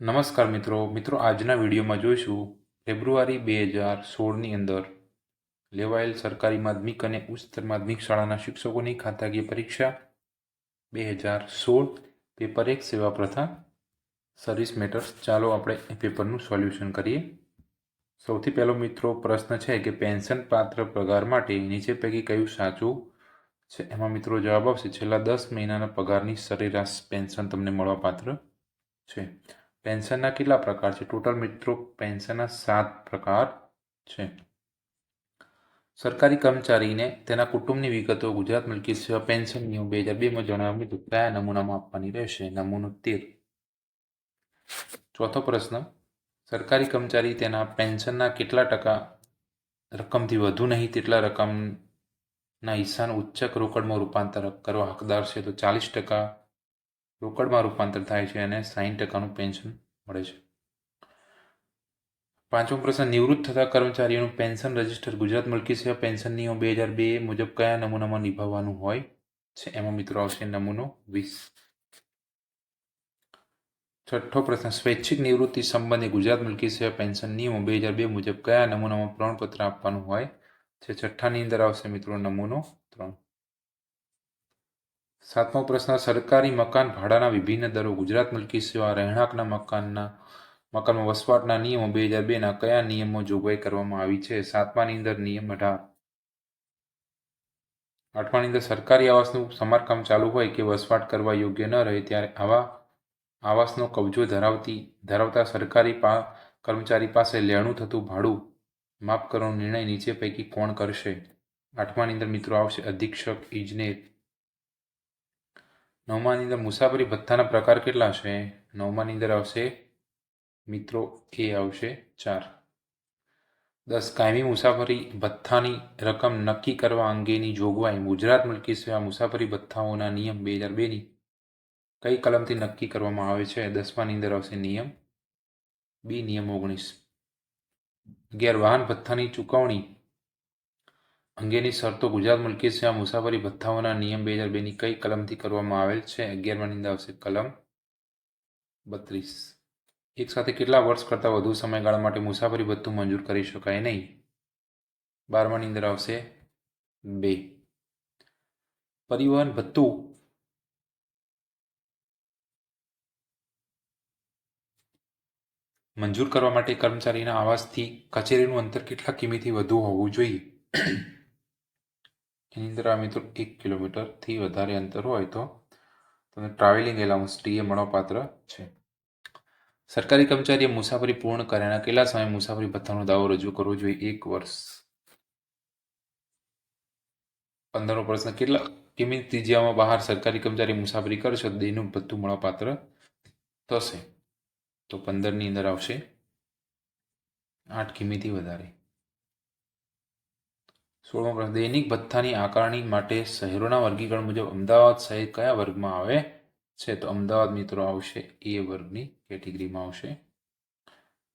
નમસ્કાર મિત્રો. મિત્રો, આજના વિડીયોમાં જોઈશું ફેબ્રુઆરી બે હજાર સોળની અંદર લેવાયેલ સરકારી માધ્યમિક અને ઉચ્ચતર માધ્યમિક શાળાના શિક્ષકોની ખાતાકીય પરીક્ષા બે હજાર સોળ પેપર એક સેવા પ્રથા સર્વિસ મેટર્સ. ચાલો આપણે એ પેપરનું સોલ્યુશન કરીએ. સૌથી પહેલો મિત્રો, પ્રશ્ન છે કે પેન્શન પાત્ર પગાર માટે નીચે પૈકી કયું સાચું છે? એમાં મિત્રો જવાબ આવશે, છેલ્લા દસ મહિનાના પગારની સરેરાશ પેન્શન તમને મળવાપાત્ર છે. પેન્શનના કેટલા પ્રકાર છે? ટોટલ મિત્રો પેન્શનના સાત પ્રકાર છે. સરકારી કર્મચારીને તેના કુટુંબની વિગતો ગુજરાત મિલકત સેવા પેન્શન નિયમ બે હજાર બેમાં જણાવ્યા મુજબ કયા નમૂનામાં આપવાની રહેશે? નમૂનો તેર. ચોથો પ્રશ્ન, સરકારી કર્મચારી તેના પેન્શનના કેટલા ટકા રકમથી વધુ નહીં, તેટલા રકમના હિસ્સાનું ઉચ્ચક રોકડમાં રૂપાંતર કરવા હકદાર છે તો ચાલીસ ટકા રોકડમાં રૂપાંતર થાય છે અને સાહીઠ ટકાનું પેન્શન મળે છે. પાંચમો પ્રશ્ન, નિવૃત્ત થતા કર્મચારીઓનું પેન્શન રજિસ્ટર ગુજરાત મલકી સેવા પેન્શન નિયમ બે હજાર બે મુજબ કયા નમૂનામાં નિભાવવાનું હોય છે? એમાં મિત્રો આવશે નમૂનો વીસ. છઠ્ઠો પ્રશ્ન, સ્વૈચ્છિક નિવૃત્તિ સંબંધે ગુજરાત મલકી સેવા પેન્શન નિયમો બે હજાર બે મુજબ કયા નમૂનામાં પ્રમાણપત્ર આપવાનું હોય છે? છઠ્ઠાની અંદર આવશે મિત્રો નમૂનો ત્રણ. સાતમો પ્રશ્ન, સરકારી મકાન ભાડાના વિભિન્ન દરો. ગુજરાત મુલકી સેવા રહેણાંકના મકાનના, મકાનમાં વસવાટના નિયમો બે હજાર બેના કયા નિયમો જોગવાઈ કરવામાં આવી છે? સાતમાની અંદર નિયમ અઢાર. આઠમાની અંદર સરકારી આવાસનું સમારકામ ચાલુ હોય કે વસવાટ કરવા યોગ્ય ન રહે ત્યારે આવા આવાસનો કબજો ધરાવતી, ધરાવતા સરકારી પા, કર્મચારી પાસે લેણું થતું ભાડું માફ કરવાનો નિર્ણય નીચે પૈકી કોણ કરશે? આઠમાની અંદર મિત્રો આવશે અધિક્ષક, ઇજનેર નવમાની અંદર મુસાફરી ભથ્થાના પ્રકાર કેટલા છે નવમાની અંદર આવશે, મિત્રો એ આવશે? ચાર. દસ, કાયમી મુસાફરી ભથ્થાની રકમ નક્કી કરવા અંગેની જોગવાઈ. ગુજરાત મલકી સેવા મુસાફરી ભથ્થાઓના નિયમ બે હજાર બેની કઈ કલમથી નક્કી કરવામાં આવે છે? દસમાની અંદર આવશે નિયમ. બી, નિયમ ઓગણીસ. અગિયાર વાહન ભથ્થાની ચૂકવણી. અંગેની શરતો ગુજરાત મલકી સેવા મુસાફરી ભથ્થાઓના નિયમ બે હજાર બેની કઈ કલમથી કરવામાં આવેલ છે? અગિયારમાં અંદર આવશે. કલમ બત્રીસ. એક સાથે કેટલા વર્ષ કરતાં વધુ સમયગાળા માટે મુસાફરી ભથ્થું મંજૂર કરી શકાય નહીં? બારમાની અંદર આવશે. બે. પરિવહન ભથ્થું મંજૂર કરવા માટે કર્મચારીના આવાસથી કચેરીનું અંતર કેટલા કિમીથી વધુ હોવું જોઈએ? એની અંદર આ મિત્રો એક કિલોમીટરથી વધારે અંતર હોય તો તમને ટ્રાવેલિંગ એલાઉન્સ ટીએ મળવાપાત્ર છે. સરકારી કર્મચારીએ મુસાફરી પૂર્ણ કર્યાના કેટલા સમય મુસાફરી ભથ્થાનો દાવો રજૂ કરવો જોઈએ? એક વર્ષ. પંદરમો પ્રશ્ન, કેટલા કિમી ત્રિજ્યામાં બહાર સરકારી કર્મચારી મુસાફરી કરશે? તો દેનું ભથ્થું મળવાપાત્ર થશે. તો પંદરની અંદર આવશે આઠ કિમીથી વધારે. સોળમો પ્રશ્ન દૈનિક ભથ્થાની આકારણી માટે શહેરોના વર્ગીકરણ મુજબ અમદાવાદ શહેર કયા વર્ગમાં આવે છે? તો અમદાવાદ મિત્રો આવશે એ વર્ગની કેટેગરીમાં આવશે.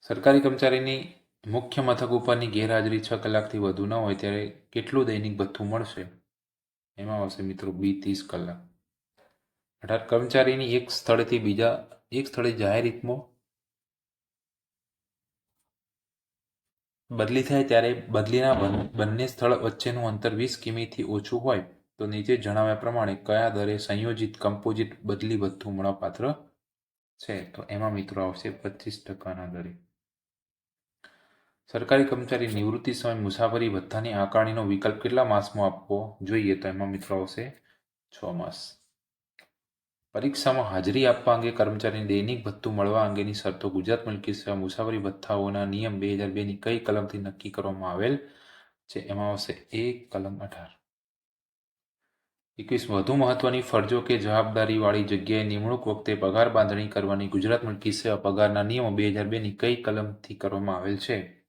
સરકારી કર્મચારીની મુખ્ય મથક ઉપરની ગેરહાજરી છ કલાકથી વધુ ન હોય ત્યારે કેટલું દૈનિક ભથ્થું મળશે? એમાં આવશે મિત્રો બી ત્રીસ કલાક. અઢાર કર્મચારીની એક સ્થળેથી બીજા, એક સ્થળે જાહેર હિતમાં બદલી થાય ત્યારે બદલીના બન- સ્થળ વચ્ચેનું અંતર વીસ કિમીથી ઓછું હોય તો નીચે જણાવ્યા પ્રમાણે કયા દરે સંયોજિત કમ્પોઝિટ બદલી ભથ્થું મળવાપાત્ર છે? તો એમાં મિત્રો આવશે પચીસ ટકાના દરે. સરકારી કર્મચારી નિવૃત્તિ સમય મુસાફરી ભથ્થાની આકારણીનો વિકલ્પ કેટલા માસમાં આપવો જોઈએ? તો એમાં મિત્રો આવશે છ માસ. પરીક્ષામાં હાજરી આપવા અંગે કર્મચારીને દૈનિક ભથ્થું મળવા અંગેની શરતો ગુજરાત મલકી સેવા મુસાફરી ભથ્થાઓના નિયમ બે હજાર બેની કઈ કલમથી નક્કી કરવામાં આવેલ છે? એમાં આવશે એક કલમ અઢાર. એકવીસ. વધુ મહત્વની ફરજો કે જવાબદારીવાળી જગ્યાએ નિમણૂક વખતે પગાર બાંધણી કરવાની ગુજરાત મલકી સેવા પગારના નિયમો બે હજાર બેની કઈ કલમથી કરવામાં આવેલ છે?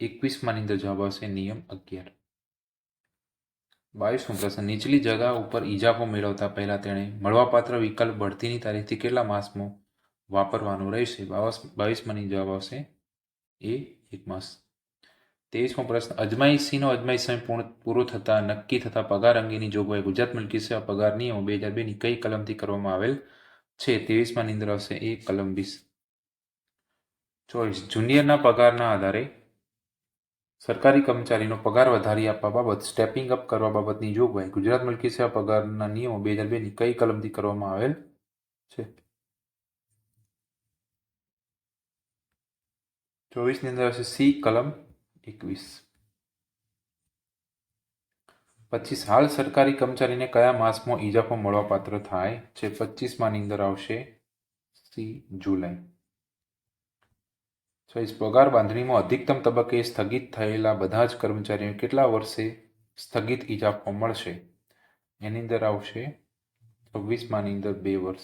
એકવીસમાંની અંદર જવાબ આવશે નિયમ અગિયાર. બાવીસમો પ્રશ્ન નીચલી જગા ઉપર ઇજાફો મેળવતા પહેલાં તેણે મળવાપાત્ર વિકલ્પ બઢતીની તારીખથી કેટલા માસમાં વાપરવાનું રહેશે? બાવસ, બાવીસમાંની જવાબ આવશે એ એક માસ. ત્રેવીસમો પ્રશ્ન અજમાઈશીનો અજમાઈશ સમય પૂર્ણ, પૂરો થતાં, નક્કી થતાં પગાર અંગેની જોગવાઈ ગુજરાત મિલકી સેવા પગાર નિયમો બે હજાર બેની કઈ કલમથી કરવામાં આવેલ છે? ત્રેવીસમાં અંદર આવશે એ કલમ વીસ. ચોવીસ. જુનિયરના પગારના આધારે સરકારી કર્મચારીનો પગાર વધારી આપવા બાબત સ્ટેપિંગ અપ કરવા બાબતની જોગવાઈ. ગુજરાત મલકી સેવા પગારના નિયમો બે હજાર બેની કઈ કલમથી કરવામાં આવેલ છે? ચોવીસની અંદર હશે સી કલમ એકવીસ. પચીસ હાલ સરકારી કર્મચારીને કયા માસમાં ઇજાફો મળવાપાત્ર થાય છે? પચીસમાંની અંદર આવશે સી જુલાઈ. ચોવીસ પગાર બાંધણીમાં અધિકતમ તબક્કે સ્થગિત થયેલા બધા જ કર્મચારીઓને કેટલા વર્ષે સ્થગિત ઇજાફો મળશે? એની અંદર આવશે છવ્વીસમાંની અંદર બે વર્ષ.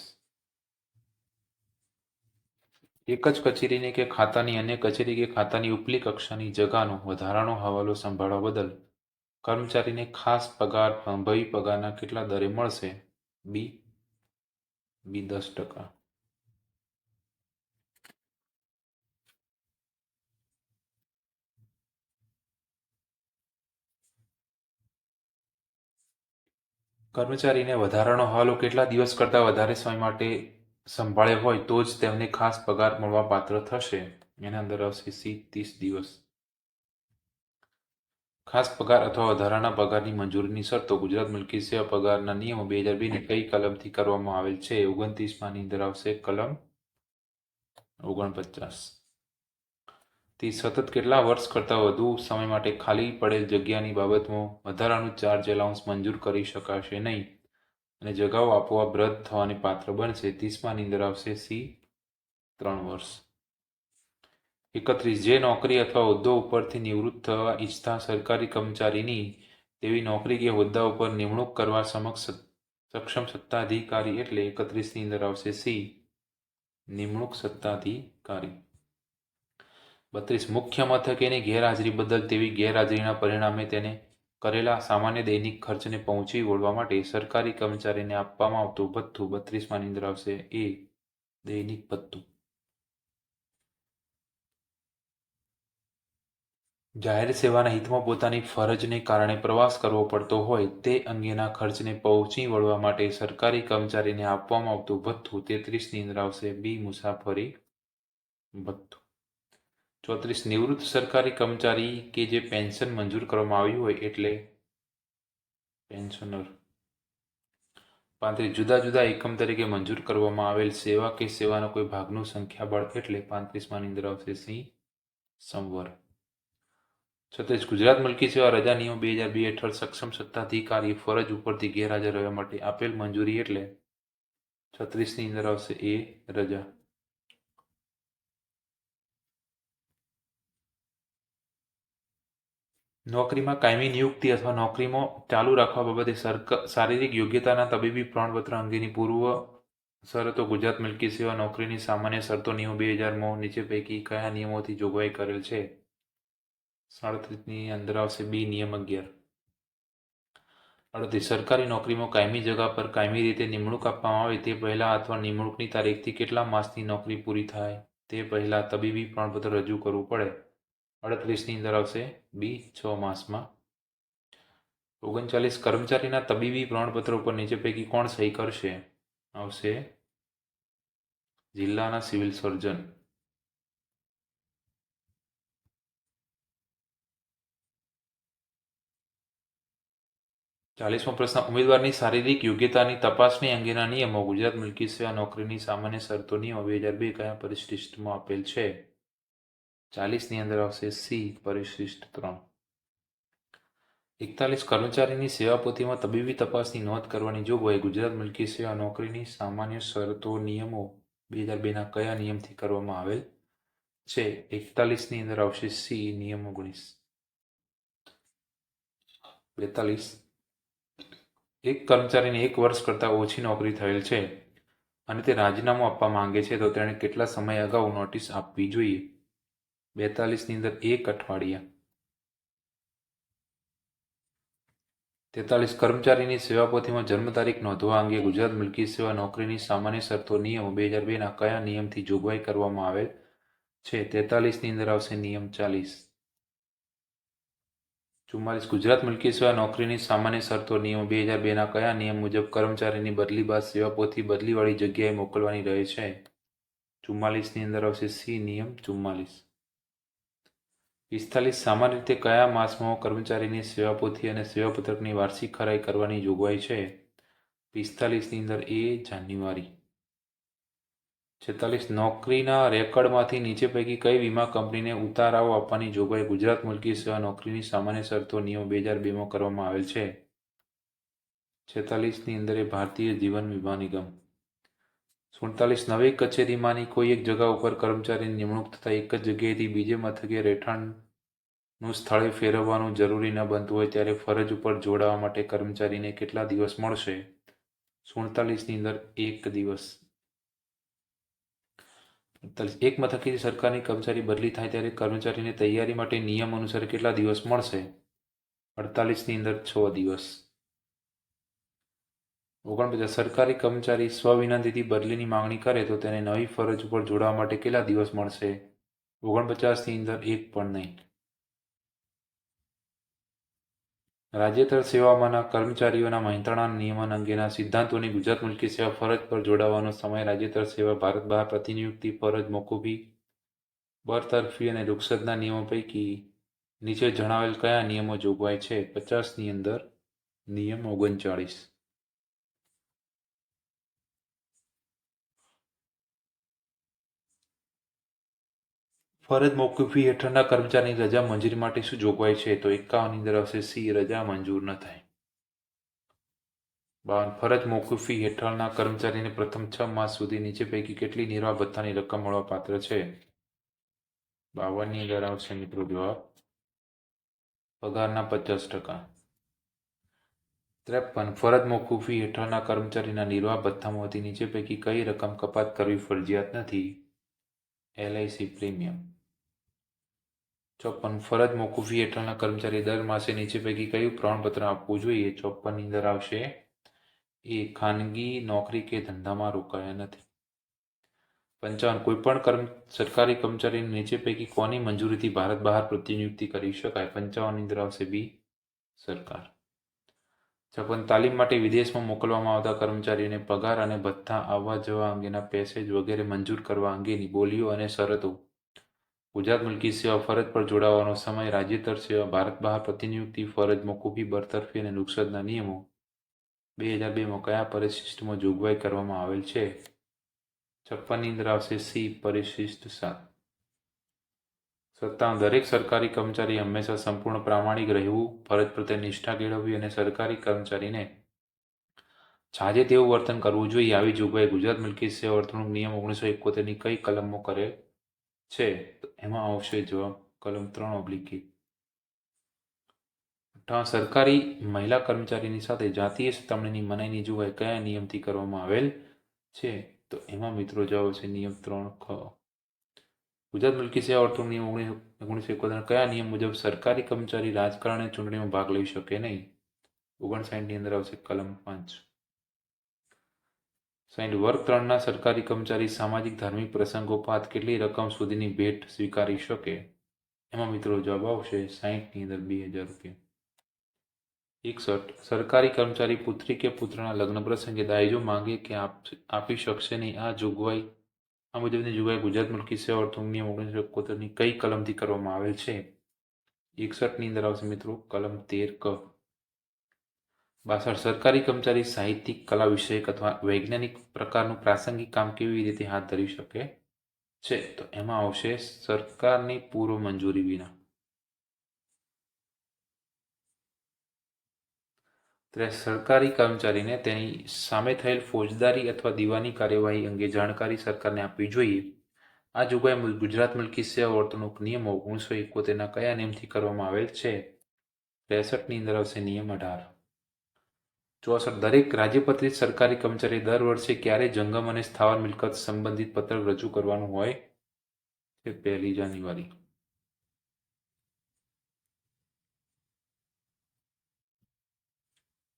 એક જ કચેરીને કે ખાતાની અન્ય કચેરી કે ખાતાની ઉપલી કક્ષાની જગાનો વધારાનો હવાલો સંભાળવા બદલ કર્મચારીને ખાસ પગાર, ભય પગારના કેટલા દરે મળશે? બી. બી દસ ટકા. કર્મચારીને વધારાનો હવાલો કેટલા દિવસ કરતાં વધારે સમય માટે સંભાળ્યો હોય તો જ તેમને ખાસ પગાર મળવા પાત્ર થશે. એના અંદર આવશે સી ત્રીસ દિવસ. ખાસ પગાર અથવા વધારાના પગારની મંજૂરીની શરતો. ગુજરાત મિલકી સેવા પગારના નિયમો બે હજાર બેની કઈ કલમથી કરવામાં આવેલ છે? ઓગણત્રીસમાંની અંદર આવશે કલમ ઓગણપચાસ. થી સતત કેટલા વર્ષ કરતાં વધુ સમય માટે ખાલી પડેલ જગ્યાની બાબતમાં વધારાનું ચાર્જ એલાઉન્સ મંજૂર કરી શકાશે નહીં. અને જગાઓ આપોઆપ રદ થવાની પાત્ર બનશે. ત્રીસમાં અંદર આવશે સી, ત્રણ વર્ષ. એકત્રીસ. જે નોકરી અથવા હોદ્દો ઉપરથી નિવૃત્ત થવા ઈચ્છતા સરકારી કર્મચારીની તેવી નોકરી કે હોદ્દા ઉપર નિમણૂક કરવા સમક્ષ સક્ષમ સત્તાધિકારી એટલે એકત્રીસની અંદર આવશે સી, નિમણૂક સત્તાધિકારી. બત્રીસ. મુખ્ય મથકેની ગેરહાજરી બદલ તેવી ગેરહાજરીના પરિણામે તેને કરેલા સામાન્ય દૈનિક ખર્ચને પહોંચી વળવા માટે સરકારી કર્મચારીને આપવામાં આવતું ભથ્થું બત્રીસમાં નીંદર આવશે. એ દૈનિક ભથ્થું. જાહેર સેવાના હિતમાં પોતાની ફરજને કારણે પ્રવાસ કરવો પડતો હોય તે અંગેના ખર્ચને પહોંચી વળવા માટે સરકારી કર્મચારીને આપવામાં આવતું ભથ્થું તેત્રીસની અંદર આવશે. બી મુસાફરી ભથ્થું. ચોત્રીસ નિવૃત્ત સરકારી કર્મચારી કે જે પેન્શન મંજૂર કરવામાં આવ્યું હોય એટલે પેન્શનર. પાંત્રીસ, જુદા જુદા એકમ તરીકે મંજૂર કરવામાં આવેલ સેવા કે સેવાનો કોઈ ભાગનું સંખ્યાબળ એટલે પાંત્રીસમાંની અંદર આવશે સિંહ સંવર. છત્રીસ, ગુજરાત મલકી સેવા રજા નિયમ બે હજાર બે હેઠળ સક્ષમ સત્તાધિકારી ફરજ ઉપરથી ગેરહાજર રહેવા માટે આપેલ મંજૂરી એટલે છત્રીસની અંદર આવશે એ રજા. નોકરીમાં કાયમી નિયુક્તિ અથવા નોકરીમાં ચાલુ રાખવા બાબતે શારીરિક યોગ્યતાના તબીબી પ્રમાણપત્ર અંગેની પૂર્વ શરતો ગુજરાત મિલકી સેવા નોકરીની સામાન્ય શરતો નિયમ બે હજારમાં નીચે પૈકી કયા નિયમોથી જોગવાઈ કરેલ છે? સાડત્રીસની અંદર આવશે બી, નિયમ અગિયાર. અડધી સરકારી નોકરીમાં કાયમી જગા પર કાયમી રીતે નિમણૂક આપવામાં આવે તે પહેલાં અથવા નિમણૂકની તારીખથી કેટલા માસની નોકરી પૂરી થાય તે પહેલાં તબીબી પ્રમાણપત્ર રજૂ કરવું પડે. અડત્રીસની અંદર આવશે. બી, છ માસમાં. ઓગણચાલીસ કર્મચારીના તબીબી પ્રમાણપત્ર ઉપર નીચે પૈકી કોણ સહી કરશે? આવશે જિલ્લાના સિવિલ સર્જન. ચાલીસમો પ્રશ્ન, ઉમેદવારની શારીરિક યોગ્યતાની તપાસણી અંગેના નિયમો ગુજરાત મિલકી સેવા નોકરીની સામાન્ય શરતોની બે હજાર બે કયા પરિશિષ્ટમાં આપેલ છે? ચાલીસની અંદર આવશે સી પરિશિષ્ટ ત્રણ. એકતાલીસ કર્મચારીની સેવા પોથીમાં તબીબી તપાસની નોંધ કરવાની જોગવાઈ ગુજરાત મિલકી સેવા નોકરીની સામાન્ય શરતો નિયમો બે હજાર બેના કયા નિયમથી કરવામાં આવેલ છે? એકતાલીસની અંદર આવશે સી નિયમ ઓગણીસ બેતાલીસ. એક કર્મચારીને એક વર્ષ કરતાં ઓછી નોકરી થયેલ છે અને તે રાજીનામું આપવા માંગે છે તો તેણે કેટલા સમય અગાઉ નોટિસ આપવી જોઈએ? બેતાલીસની અંદર એક અઠવાડિયા. તેતાલીસ કર્મચારીની સેવા પોથીમાં જન્મ તારીખ નોંધવા અંગે ગુજરાત મિલકી સેવા નોકરીની સામાન્ય શરતો નિયમો બે હજાર બેના કયા નિયમથી જોગવાઈ કરવામાં આવેલ છે? તેતાલીસની અંદર આવશે નિયમ ચાલીસ. ચુમ્માલીસ, ગુજરાત મિલકી સેવા નોકરીની સામાન્ય શરતો નિયમો બે હજાર બેના કયા નિયમ મુજબ કર્મચારીની બદલી બાદ સેવા પોથી બદલીવાળી જગ્યાએ મોકલવાની રહે છે? ચુમ્માલીસની અંદર આવશે સી નિયમ ચુમ્માલીસ. પિસ્તાલીસ સામાન્ય રીતે કયા માસમાં કર્મચારીની સેવાપોથી અને સેવાપત્રકની વાર્ષિક ખરાઈ કરવાની જોગવાઈ છે? પિસ્તાલીસની અંદર એ, જાન્યુઆરી. છેતાલીસ, નોકરીના રેકર્ડમાંથી નીચે પૈકી કઈ વીમા કંપનીને ઉતારાઓ આપવાની જોગવાઈ ગુજરાત મુલકી સેવા નોકરીની સામાન્ય શરતો નિયમ બે હજાર બેમાં કરવામાં આવેલ છે? છેતાલીસની અંદર એ ભારતીય જીવન વીમા નિગમ. સુડતાલીસ નવી કચેરીમાંની કોઈ એક જગા ઉપર કર્મચારીની નિમણૂક થતાં એક જ જગ્યાએથી બીજે મથકે રહેઠાણનું સ્થળે ફેરવવાનું જરૂરી ન બનતું હોય ત્યારે ફરજ ઉપર જોડાવા માટે કર્મચારીને કેટલા દિવસ મળશે? સુડતાલીસની અંદર એક દિવસ. એક મથકેથી સરકારની કર્મચારી બદલી થાય ત્યારે કર્મચારીને તૈયારી માટે નિયમ અનુસાર કેટલા દિવસ મળશે? અડતાલીસની અંદર છ દિવસ. ઓગણપચાસ સરકારી કર્મચારી સ્વવિનંતીથી બદલીની માંગણી કરે તો તેને નવી ફરજ ઉપર જોડાવા માટે કેટલા દિવસ મળશે? ઓગણપચાસની અંદર એક પણ નહીં. રાજ્યતર સેવામાંના કર્મચારીઓના મહેનતાણા નિયમન અંગેના સિદ્ધાંતોની ગુજરાત મુલકી સેવા ફરજ પર જોડાવાનો સમય રાજ્યતર સેવા ભારત બહાર પ્રતિનિયુક્તિ ફરજ મોકૂફી બરતરફી અને રૂખસદના નિયમો પૈકી નીચે જણાવેલ કયા નિયમો જોગવાય છે? પચાસની અંદર નિયમ ઓગણચાળીસ. ફરજ મોકૂફી હેઠળના કર્મચારીની રજા મંજૂરી માટે શું જોગવાઈ છે? તો એકાવનની અંદર આવશે સી, રજા મંજૂર ન થાય. બાવન, ફરજ મોકૂફી હેઠળના કર્મચારીને પ્રથમ છ માસ સુધી નીચે પૈકી કેટલી નિર્વાહ ભથ્થાની રકમ મળવા પાત્ર છે? બાવનની અંદર આવશે મિત્રો જવાબ. પગારના પચાસ ટકા. ત્રેપન, ફરજ મોકૂફી હેઠળના કર્મચારીના નિર્વાહ ભથ્થામાંથી નીચે પૈકી કઈ રકમ કપાત કરવી ફરજિયાત નથી? LIC premium. ચોપન ફરજ મોકૂફી હેઠળના કર્મચારી દર માસે નીચે પૈકી કયું પ્રમાણપત્ર આપવું જોઈએ. ચોપનની અંદર આવશે, એ ખાનગી નોકરી કે ધંધામાં રોકાયા નથી. પંચાવન, કોઈ પણ કર્મ, સરકારી કર્મચારીની નીચે પૈકી કોની મંજૂરીથી ભારત બહાર પ્રતિનિયુક્તિ કરી શકાય? પંચાવનની અંદર આવશે બી, સરકાર. છપ્પન તાલીમ માટે વિદેશમાં મોકલવામાં આવતા કર્મચારીઓને પગાર અને ભથ્થા આવવા જવા અંગેના પેસેજ વગેરે મંજૂર કરવા અંગેની બોલીઓ અને શરતો ગુજરાત મુલકી સેવા ફરજ પર જોડાવાનો સમય રાજ્યતર સેવા, ભારત બહાર પ્રતિનિયુક્તિ ફરજ, મોકૂફી બરતરફી અને નુકસાદના નિયમો બે હજાર બેમાં કયા પરિશિષ્ટમાં જોગવાઈ કરવામાં આવેલ છે? છપ્પનની અંદર આવશે સી, પરિશિષ્ટ સાત. સત્તાનું દરેક સરકારી કર્મચારી હંમેશા સંપૂર્ણ પ્રામાણિક રહેવું, ફરજ પ્રત્યે નિષ્ઠા કેળવવી અને સરકારી કર્મચારીને છાજે તેવું વર્તન કરવું જોઈએ, આવી જોગવાઈ ગુજરાત મિલકી સેવા વર્તણૂક નિયમ ઓગણીસો એકોતેરની કઈ કલમો કરેલ? છે. તો એમાં આવશે જવાબ કલમ ત્રણ ઓબ્લિક અઠ્ઠાવન સરકારી મહિલા કર્મચારીની સાથે જાતીય સતામણીની મનાઈની જોગવાઈ કયા નિયમથી કરવામાં આવેલ છે? તો એમાં મિત્રો જવાબ છે નિયમ ત્રણ ખ. ગુજરાત મુલકી સેવા વર્તણૂક નિયમ ઓગણીસો એકોતેર કયા નિયમ મુજબ સરકારી કર્મચારી રાજકારણ ચૂંટણીમાં ભાગ લઈ શકે નહીં? ઓગણસાઠની અંદર આવશે કલમ પાંચ. સાઈઠ વર્ગ ત્રણના સરકારી કર્મચારી સામાજિક, ધાર્મિક પ્રસંગોપાત કેટલી રકમ સુધીની ભેટ સ્વીકારી શકે? એમાં મિત્રો જવાબ આવશે સાહીઠની અંદર બે હજાર રૂપિયા. એકસઠ. સરકારી કર્મચારી પુત્રી કે પુત્રના લગ્ન પ્રસંગે દાયજો માંગે કે આપ શકશે નહીં. આ જોગવાઈ, આ મુજબની જોગવાઈ ગુજરાત મુલકી સેવા વર્તણૂક નિયમ ઓગણીસો એકોતેરની કઈ કલમથી કરવામાં આવેલ છે? એકસઠની અંદર આવશે મિત્રો કલમ તેર ક. બાસઠ સરકારી કર્મચારી સાહિત્યિક કલા વિષયક અથવા વૈજ્ઞાનિક પ્રકારનું પ્રાસંગિક કામ કેવી રીતે હાથ ધરી શકે છે? તો એમાં આવશે સરકારની પૂર્વ મંજૂરી વિના. ત્યારે સરકારી કર્મચારીને તેની સામે થયેલ ફોજદારી અથવા દીવાની કાર્યવાહી અંગે જાણકારી સરકારને આપવી જોઈએ. આ જોગવાઈ ગુજરાત મુલકી સેવા વર્તણૂક નિયમો ઓગણીસો એકોતેરના કયા નિયમથી કરવામાં આવેલ છે? ત્રેસઠની અંદર આવશે નિયમ અઢાર. ચોસઠ દરેક રાજ્યપત્રિત સરકારી કર્મચારી દર વર્ષે ક્યારે જંગમ અને સ્થાવર મિલકત સંબંધિત પત્રક રજૂ કરવાનું હોય છે પહેલી જાન્યુઆરી.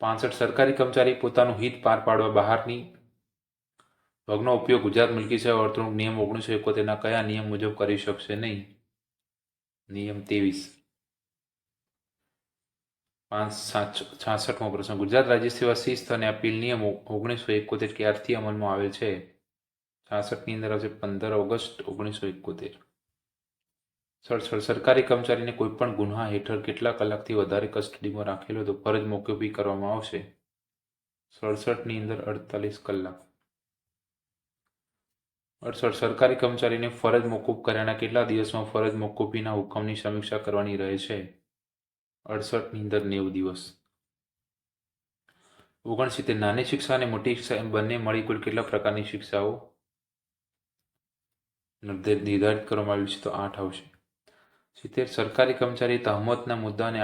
પાંસઠ સરકારી કર્મચારી પોતાનું હિત પાર પાડવા બહારની, ભગનો ઉપયોગ ગુજરાત મિલકી સેવા વર્તણૂક નિયમ ઓગણીસો એકોતેરના કયા નિયમ મુજબ કરી શકશે નહીં? નિયમ ત્રેવીસ. પાંચ, સાત, છાસઠમો પ્રશ્ન ગુજરાત રાજ્ય સેવા શિસ્ત અને અપીલ નિયમ ઓગણીસો એકોતેર ક્યારથી અમલમાં આવેલ છે. છાસઠની અંદર આવશે પંદર ઓગસ્ટ ઓગણીસો એકોતેર. સડસઠ સરકારી કર્મચારીને કોઈપણ ગુન્હા હેઠળ કેટલા કલાકથી વધારે કસ્ટડીમાં રાખેલો તો ફરજ મોકૂફી કરવામાં આવશે. સડસઠની અંદર અડતાલીસ કલાક. અડસઠ સરકારી કર્મચારીને ફરજ મોકૂફ કર્યાના કેટલા દિવસમાં ફરજ મોકૂફીના હુકમની સમીક્ષા કરવાની રહે છે? અડસઠની અંદર નેવું દિવસ. ઓગણસિત્તેર નાની શિક્ષા અને મોટી શિક્ષા એમ બંને મળી કુલ કેટલા પ્રકારની શિક્ષાઓ? નિર્ધારિત કરવામાં આવી છે તો આઠ આવશે. સિત્તેર, સરકારી કર્મચારી, તહમતના મુદ્દા અને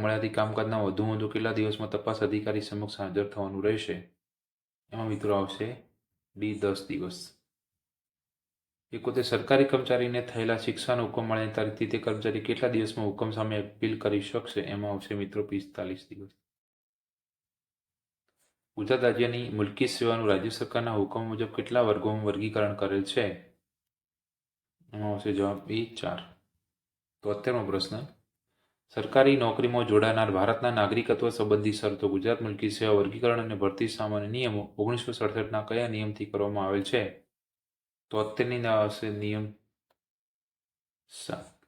મળ્યાથી કામકાજના વધુમાં વધુ કેટલા દિવસમાં તપાસ અધિકારી સમક્ષ હાજર થવાનું રહેશે? એમાં મિત્રો આવશે ડી દસ દિવસ. એકોતેર સરકારી કર્મચારીને થયેલા શિક્ષાનો હુકમ મળે તારીખથી તે કર્મચારી કેટલા દિવસમાં હુકમ સામે અપીલ કરી શકશે એમાં આવશે મિત્રો પિસ્તાલીસ દિવસ. ગુજરાત રાજ્યની મુલકી સેવાનું રાજ્ય સરકારના હુકમ મુજબ કેટલા વર્ગોમાં વર્ગીકરણ કરેલ છે? એમાં આવશે જવાબ બી ચાર. તોતેરમો પ્રશ્ન. સરકારી નોકરીમાં જોડાનાર ભારતના નાગરિકત્વ સંબંધી શરતો ગુજરાત મુલકી સેવા વર્ગીકરણ અને ભરતી સામાન્ય નિયમો ઓગણીસો સડસઠના કયા નિયમથી કરવામાં આવેલ છે? તોતેરની આવશે નિયમ સાત.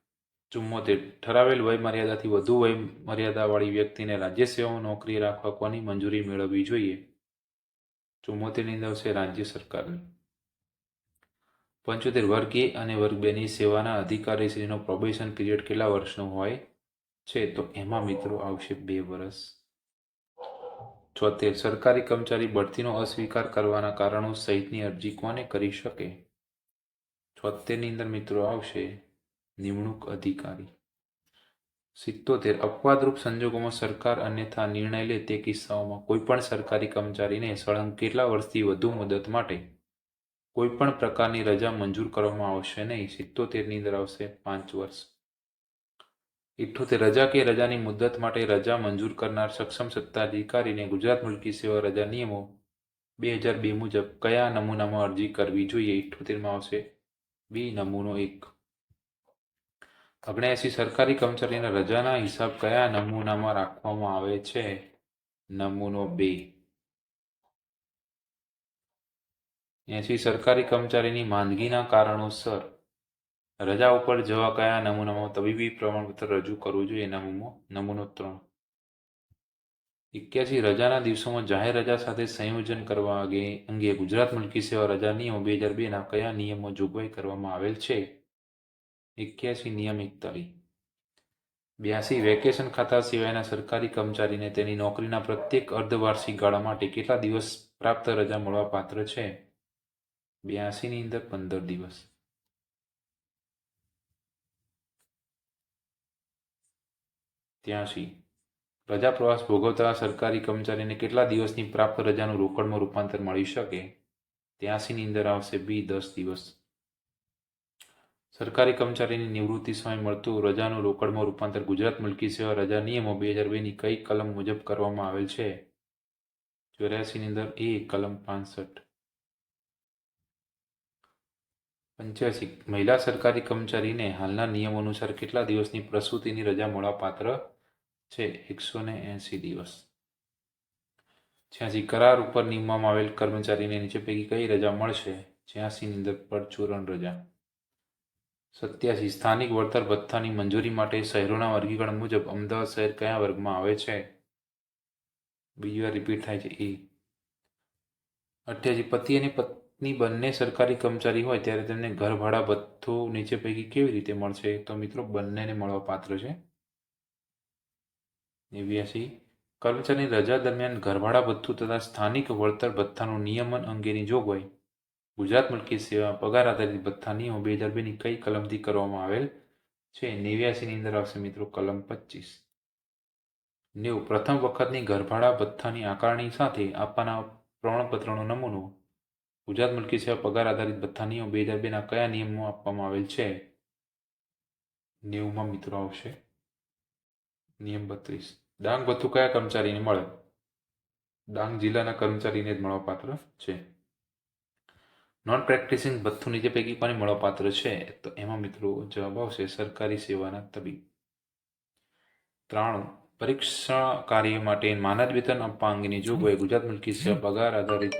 ચુમ્મોતેર ઠરાવેલ વય મર્યાદાથી વધુ વય મર્યાદાવાળી વ્યક્તિને રાજ્ય સેવામાં નોકરી રાખવા કોની મંજૂરી મેળવવી જોઈએ. ચુમ્મોતેરની આવશે રાજ્ય સરકારની પંચોતેર વર્ગ એ અને વર્ગ બેની સેવાના અધિકારીશ્રીનો પ્રોબેશન પીરિયડ કેટલા વર્ષનો હોય છે? તો એમાં મિત્રો આવશે બે વર્ષ છોતેર. સરકારી કર્મચારી બઢતીનો અસ્વીકાર કરવાના કારણો સહિતની અરજી કોને કરી શકે? છોતેરની અંદર મિત્રો આવશે નિમણૂક અધિકારી. સિત્તોતેર. અપવાદરૂપ સંજોગોમાં સરકાર અન્યથા નિર્ણય લે તે કિસ્સાઓમાં કોઈપણ સરકારી કર્મચારીને સળંગ કેટલા વર્ષથી વધુ મુદત માટે કોઈપણ પ્રકારની રજા મંજૂર કરવામાં આવશે નહીં. સિત્તોતેરની અંદર આવશે પાંચ વર્ષ. ઇઠ્ઠોતેર. રજા કે રજાની મુદત માટે રજા મંજૂર કરનાર સક્ષમ સત્તાધિકારીને ગુજરાત મુલકી સેવા રજા નિયમો બે હજાર બે મુજબ કયા નમૂનામાં અરજી કરવી જોઈએ? ઇઠ્ઠોતેરમાં આવશે બી નમૂનો એક. અગ્નેસી સરકારી કર્મચારીના રજાના હિસાબ કયા નમૂનામાં રાખવામાં આવે છે? નમૂનો બે. એસી સરકારી કર્મચારીની માંદગીના કારણોસર રજા ઉપર જવા કયા નમૂનામાં તબીબી પ્રમાણપત્ર રજૂ કરવું જોઈએ? નમૂનો નમૂનો ત્રણ. એક્યાસી રજાના દિવસોમાં જાહેર રજા સાથે સંયોજન કરવા અંગે અંગે ગુજરાત મુલકી સેવા રજા નિયમો બે હજાર બેના કયા નિયમો જોગવાઈ કરવામાં આવેલ છે? એક્યાસી નિયમ એકતાલીસ બ્યાસી વેકેશન ખાતા સિવાયના સરકારી કર્મચારીને તેની નોકરીના પ્રત્યેક અર્ધવાર્ષિક ગાળા માટે કેટલા દિવસ પ્રાપ્ત રજા મળવા પાત્ર છે? બ્યાસીની અંદર પંદર દિવસ. ત્યાંશી. રજા પ્રવાસ ભોગવતા સરકારી કર્મચારીને કેટલા દિવસની પ્રાપ્ત રજાનું રોકડમાં રૂપાંતર મળી શકે? ત્યાંસીની અંદર આવશે બી, દસ દિવસ. સરકારી કર્મચારીની નિવૃત્તિ સમય મળતું રજાનું રોકડમાં રૂપાંતર ગુજરાત મુલકી સેવા રજા નિયમો બે હજાર બેની કઈ કલમ મુજબ કરવામાં આવેલ છે? ચોર્યાસીની અંદર એ કલમ પાંસઠ. પંચ્યાસી. મહિલા સરકારી કર્મચારીને હાલના નિયમો અનુસાર કેટલા દિવસની પ્રસૂતિની રજા મળવા પાત્ર છે એકસો ને એંસી દિવસ. છ્યાસી કરાર ઉપર નિમવામાં આવેલ કર્મચારીને નીચે પૈકી કઈ રજા મળશે? છ્યાસીની અંદર પરચુરણ રજા. સત્યાસી, સ્થાનિક વળતર ભથ્થાની મંજૂરી માટે શહેરોના વર્ગીકરણ મુજબ અમદાવાદ શહેર કયા વર્ગમાં આવે છે? બીજી વાર રિપીટ થાય છે. એ અઠ્યાસી, પતિ અને પત્ની બંને સરકારી કર્મચારી હોય ત્યારે તેમને ઘર ભાડા ભથ્થું નીચે પૈકી કેવી રીતે મળશે? તો મિત્રો, બંનેને મળવા પાત્ર છે. નેવ્યાસી કર્મચારીની રજા દરમિયાન ઘરભાડા ભથ્થું તથા સ્થાનિક વળતર ભથ્થાનું નિયમન અંગેની જોગવાઈ. ગુજરાત મુલકી સેવા પગાર આધારિત ભથ્થા નિયમો બે હજાર બેની કઈ કલમથી કરવામાં આવેલ છે? નેવ્યાસીની અંદર આવશે મિત્રો કલમ પચીસ. નેવું. પ્રથમ વખતની ઘરભાડા ભથ્થાની આકારણી સાથે આપવાના પ્રમાણપત્રનો નમૂનો. ગુજરાત મુલકી સેવા પગાર આધારિત ભથ્થા નિયમો બે હજાર બેના કયા નિયમો આપવામાં આવેલ છે? નેવુંમાં મિત્રો આવશે. નિયમ બત્રીસ. ડાંગ ભથ્થું કયા કર્મચારીને મળે? ડાંગ જિલ્લાના કર્મચારીને જ મળવાપાત્ર છે. નોન પ્રેક્ટિસિંગ ભથ્થું નીચે પૈકી કોને મળવાપાત્ર છે, તો એમાં મિત્રો જવાબ આવશે સરકારી સેવાના તબીબ. ત્રાણું પરીક્ષણ કાર્ય માટે માનદ વેતન આપવા અંગેની જોગવાઈ ગુજરાત મુલકી સેવા પગાર આધારિત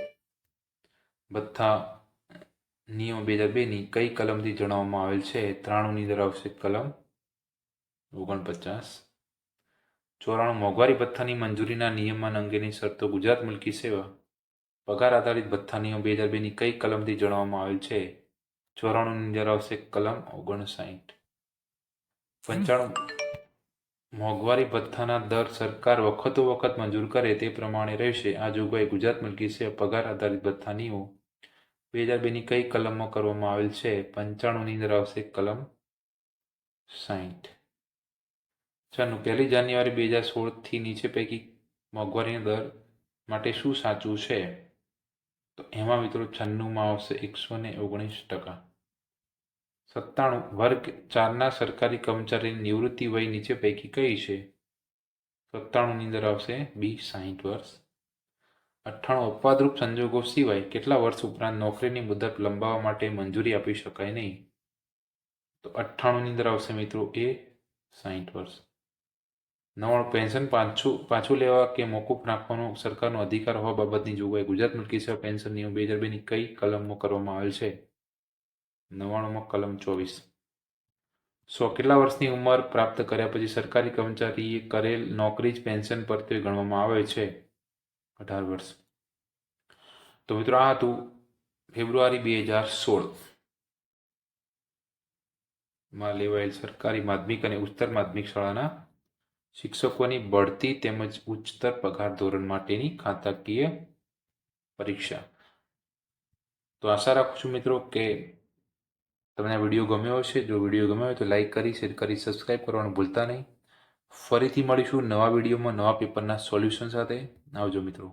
ભથ્થા નિયમ બે હજાર બેની કઈ કલમથી જણાવવામાં આવેલ છે? ત્રાણુંની અંદર આવશે કલમ ઓગણપચાસ. ચોરાણું મોંઘવારી ભથ્થાની મંજૂરીના નિયમન અંગેની શરતો ગુજરાત મુલકી સેવા પગાર આધારિત ભથ્થા નિયમ બે હજાર બેની કઈ કલમથી જણાવવામાં આવેલ છે? ચોરાણુંની અંદર આવશે કલમ ઓગણસાઠ. પંચાણું. મોંઘવારી ભથ્થાના દર સરકાર વખતો વખત મંજૂર કરે તે પ્રમાણે રહેશે. આ જોગવાઈ ગુજરાત મુલકી સેવા પગાર આધારિત ભથ્થા નિયમો બે હજાર બેની કઈ કલમમાં કરવામાં આવેલ છે? પંચાણુંની અંદર આવશે કલમ સાઠ છન્નું પહેલી જાન્યુઆરી બે હજાર સોળથી નીચે પૈકી મોંઘવારીના દર માટે શું સાચું છે? તો એમાં મિત્રો છન્નુંમાં આવશે એકસો ને ઓગણીસ ટકા. સત્તાણું, વર્ગ ચારના સરકારી કર્મચારીની નિવૃત્તિ વય નીચે પૈકી કઈ છે? સત્તાણુંની અંદર આવશે બી, સાહીઠ વર્ષ. અઠ્ઠાણું, અપવાદરૂપ સંજોગો સિવાય કેટલા વર્ષ ઉપરાંત નોકરીની મુદત લંબાવવા માટે મંજૂરી આપી શકાય નહીં? તો અઠ્ઠાણુંની અંદર આવશે મિત્રો એ, સાહીઠ વર્ષ. નવાણું પેન્શન પાછું પાછું લેવા કે મોકૂફ રાખવાનો સરકારનો અધિકાર હોવા બાબતની જોગવાઈ ગુજરાત મુલકી સેવા પેન્શન નિયમ બે હજાર બેની કઈ કલમમાં કરવામાં આવેલ છે? નવાણુંમાં કલમ ચોવીસ. સો કેટલા વર્ષની ઉંમર પ્રાપ્ત કર્યા પછી સરકારી કર્મચારીએ કરેલ નોકરી જ પેન્શન પર તે ગણવામાં આવે છે? અઢાર વર્ષ. તો મિત્રો આ હતું ફેબ્રુઆરી બે હજાર સોળ. માં લેવાયેલ સરકારી માધ્યમિક અને ઉચ્ચતર માધ્યમિક શાળાના શિક્ષકોની બઢતી તેમજ ઉચ્ચતર પગાર ધોરણ માટેની ખાતાકીય પરીક્ષા. તો આશા રાખું છું મિત્રો કે તમને આ વીડિયો ગમ્યો હશે. જો વીડિયો ગમ્યો હોય તો લાઈક કરી, શેર કરી સબસ્ક્રાઈબ કરવાનું ભૂલતા નહીં. ફરીથી મળીશું નવા વિડીયોમાં નવા પેપરના સોલ્યુશન સાથે. આવજો મિત્રો.